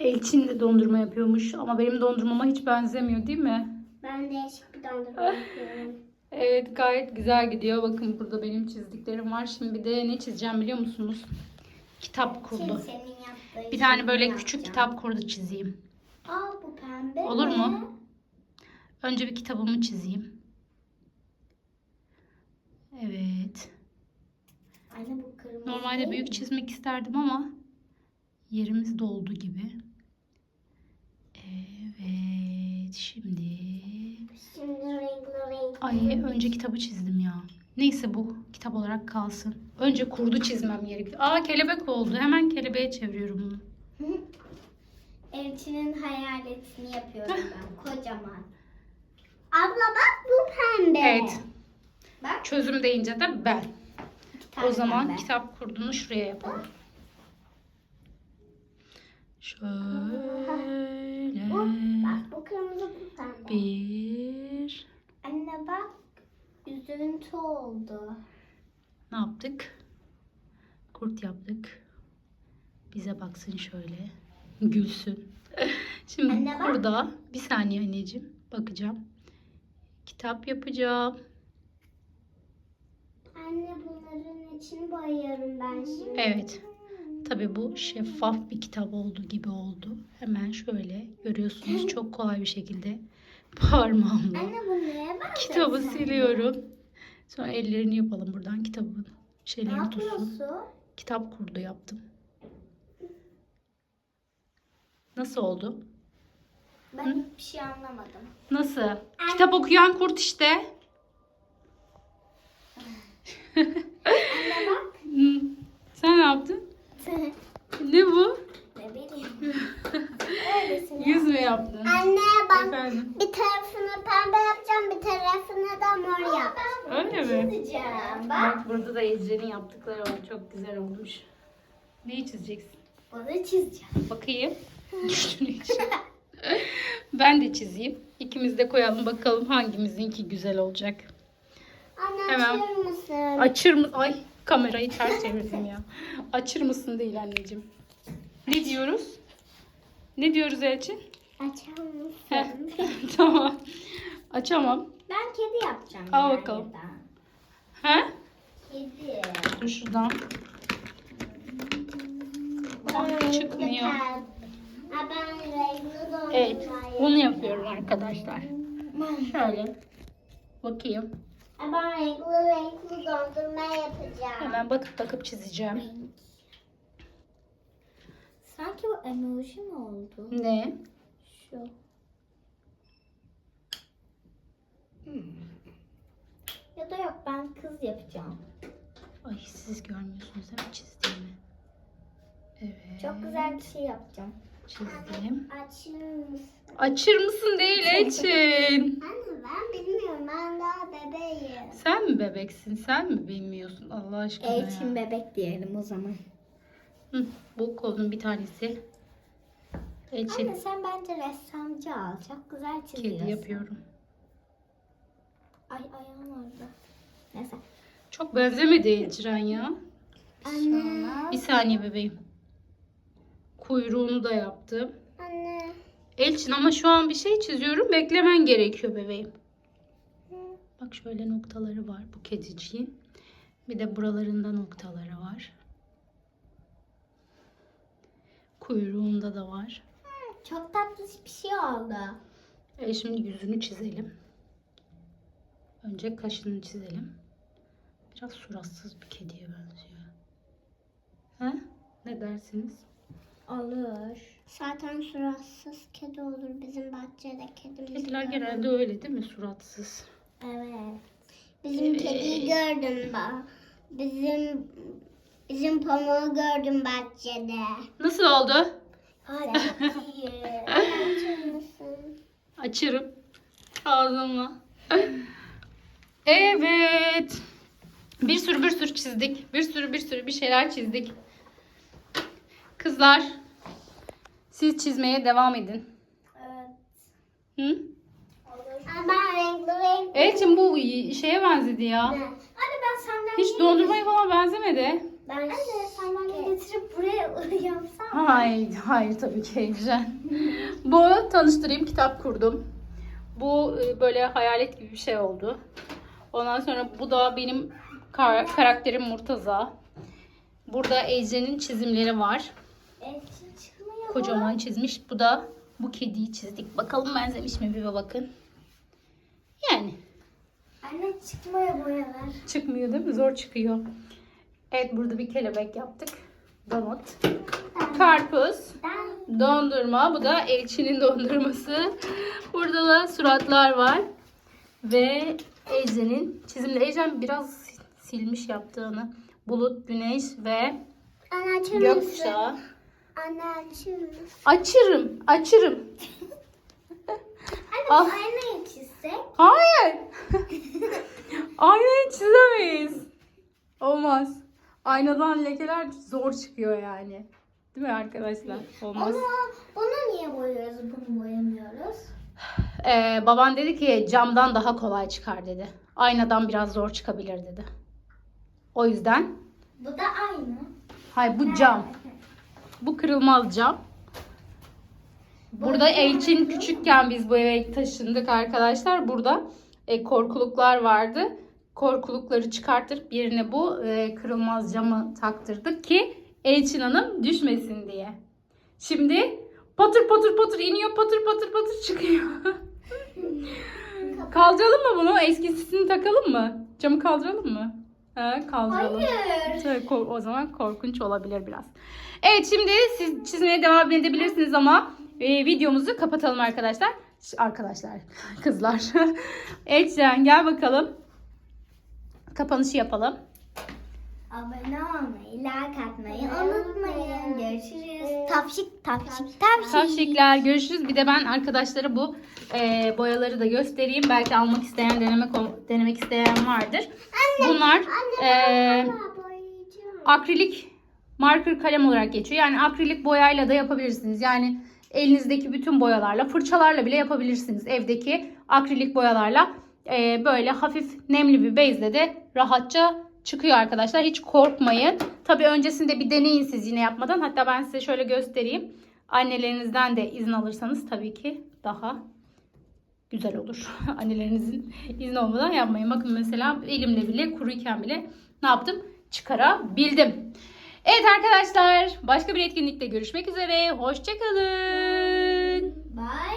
Elçin de dondurma yapıyormuş ama benim dondurmama hiç benzemiyor değil mi? Ben değişik bir dondurma yapıyorum. Evet gayet güzel gidiyor. Bakın burada benim çizdiklerim var. Şimdi bir de ne çizeceğim biliyor musunuz? Kitap kurdu. Bir tane şeyi böyle küçük kitap kurdu çizeyim. Aa bu pembe Olur mi? mu? Önce bir kitabımı çizeyim. Evet. Anne bu kırmızı Normalde büyük çizmek isterdim ama yerimiz doldu gibi. Evet. Şimdi. Ay önce kitabı çizdim ya. Neyse bu kitap olarak kalsın. Önce kurdu çizmem gerekiyor. Aa kelebek oldu. Hemen kelebeğe çeviriyorum bunu. Elçinin hayaletini yapıyorum ben kocaman. Abla bak bu pembe. Evet. Bak. Çözüm deyince de ben. iki tane O zaman pembe. kitap kurdunu şuraya yapalım. Şöyle Bu, bak bu kırmızı bu pembe. Bir Anne bak üzüntü oldu. ne yaptık? Kurt yaptık. Bize baksın şöyle. Gülsün. Şimdi Anne bak. bir saniye anneciğim bakacağım. Kitap yapacağım. Anne bunların içini boyuyorum ben şimdi. Evet. Tabii bu şeffaf bir kitap oldu gibi oldu. Hemen şöyle görüyorsunuz çok kolay bir şekilde parmağımla Anne bu neye benziyor? kitabı siliyorum. Sonra ellerini yapalım buradan kitabın Ne şeylerini tutsun. yapıyorsun? Kitap kurdu yaptım. Nasıl oldu? Ben bir şey anlamadım. Nasıl? Kitap okuyan kurt işte. Anne bak. Sen ne yaptın? Ne bu? ne bileyim. Öylesin. Yüz mü yaptın? Anne bak Efendim. bir tarafını pembe yapacağım bir tarafını da mor yapacağım. Öyle mi? Çizeceğim bak. Bak burada da Ece'nin yaptıkları var. Çok güzel olmuş. Neyi çizeceksin? Bunu çizeceğim. Bakayım. Düştün ben de çizeyim. İkimiz de koyalım bakalım hangimizinki güzel olacak. Anne Hemen. açır mısın? Açır mı? Ay kamerayı ters çevirdim ya. Açır mısın değil anneciğim. Ne diyoruz? Ne diyoruz Elçin? Heh. tamam. Açamam. Ben kedi yapacağım. Al yani bakalım. da. He? Kedi. Dur şuradan. Ah, çıkmıyor. Ben Evet. Bunu yapıyorum arkadaşlar. Şöyle. Bakayım. Ben renkli renkli dondurma yapacağım. Hemen bakıp bakıp çizeceğim. Sanki bu emoji mi oldu? Ne? Şu. Ya da yok ben kız yapacağım. Ay siz görmüyorsunuz mi çizdiğimi? Evet. Çok güzel bir şey yapacağım. Çizdim. Açır mısın? Açır mısın değil Elçin? Anne ben bilmiyorum ben daha bebeğim. Sen mi bebeksin? Sen mi bilmiyorsun Allah aşkına Elçin ya? bebek diyelim o zaman. Hı, bu kolun bir tanesi. Elçin Anne sen bence ressamcı al. Çok güzel çiziyorsun. kedi yapıyorum. Ay ayağım orada. Neyse. Çok benzemedi Elçiren ya. Anne. Bir saniye bebeğim. Kuyruğunu da yaptım. Anne. Elçin ama şu an bir şey çiziyorum. Beklemen gerekiyor bebeğim. Bak şöyle noktaları var bu kediciğin. Bir de buralarında noktaları var. Kuyruğunda da var. Çok tatlı bir şey oldu. E şimdi yüzünü çizelim. Önce kaşını çizelim. Biraz suratsız bir kediye benziyor. He? Ne dersiniz? Olur. Zaten suratsız kedi olur bizim bahçede kedimiz. Kediler var. genelde öyle değil mi? Suratsız. Evet. Bizim kediyi gördüm ben. Bizim bizim pamuğu gördüm bahçede. Nasıl oldu? Açarım. Ağzımla. Evet. Bir sürü bir sürü çizdik. Bir sürü bir sürü bir şeyler çizdik. Kızlar siz çizmeye devam edin. Evet. Hı? Ben renkli renkli. Elçin bu şeye benzedi ya. Anne ben senden Hiç dondurmaya falan benzemedi. Ben Anne senden getirip buraya yapsam. Hayır, hayır tabii ki Ecren. Bu tanıştırayım kitap kurdum. Bu e, böyle hayalet gibi bir şey oldu. Ondan sonra bu da benim kar- karakterim Murtaza. Burada Ecren'in çizimleri var. Elçin çıkmıyor. Kocaman çizmiş. Bu da bu kediyi çizdik. Bakalım benzemiş mi bir bakın. Yani Anne çıkmıyor boyalar. çıkmıyor değil mi? Zor çıkıyor. Evet burada bir kelebek yaptık. Donut. Karpuz. Dondurma. Bu da Elçin'in dondurması. Burada da suratlar var. Ve Ece'nin çizimleri. Ecem biraz silmiş yaptığını. Bulut, güneş ve Anne gökkuşağı. Anne mısın? Açırım, açırım. Anne Ah. aynayı çizsek. Hayır. Aynayı çizemeyiz. Olmaz. Aynadan lekeler zor çıkıyor yani. Değil mi arkadaşlar? Olmaz. Onu, bunu niye boyuyoruz, bunu boyamıyoruz? Ee, baban dedi ki camdan daha kolay çıkar dedi. Aynadan biraz zor çıkabilir dedi. O yüzden Bu da aynı. hayır bu cam. Bu kırılmaz cam. Burada Elçin küçükken biz bu eve taşındık arkadaşlar. Burada e, korkuluklar vardı. Korkulukları çıkarttık. Birine bu e, kırılmaz camı taktırdık ki Elçin Hanım düşmesin diye. Şimdi patır patır patır iniyor patır patır patır çıkıyor. kaldıralım mı bunu? Eskisini takalım mı? Camı kaldıralım mı? Ha, kaldıralım. Hayır. Tabii o zaman korkunç olabilir biraz. Evet şimdi siz çizmeye devam edebilirsiniz ama e, videomuzu kapatalım arkadaşlar. Arkadaşlar, kızlar. Can gel bakalım. Kapanışı yapalım. Abone olmayı, like atmayı unutmayın. Görüşürüz. Tavşik, tavşik, tavşik. Tavşikler görüşürüz. Bir de ben arkadaşlara bu e, boyaları da göstereyim. Belki almak isteyen, denemek denemek isteyen vardır. Bunlar e, boyayacağım. akrilik marker kalem olarak geçiyor. Yani akrilik boyayla da yapabilirsiniz. Yani elinizdeki bütün boyalarla, fırçalarla bile yapabilirsiniz. Evdeki akrilik boyalarla Ee, böyle hafif nemli bir bezle de rahatça çıkıyor arkadaşlar. Hiç korkmayın. Tabii öncesinde bir deneyin siz yine yapmadan. Hatta ben size şöyle göstereyim. Annelerinizden de izin alırsanız tabii ki daha güzel olur. Annelerinizin izni olmadan yapmayın. Bakın mesela elimle bile kuruyken bile ne yaptım? Çıkarabildim. Evet arkadaşlar başka bir etkinlikte görüşmek üzere. Hoşçakalın. Bye.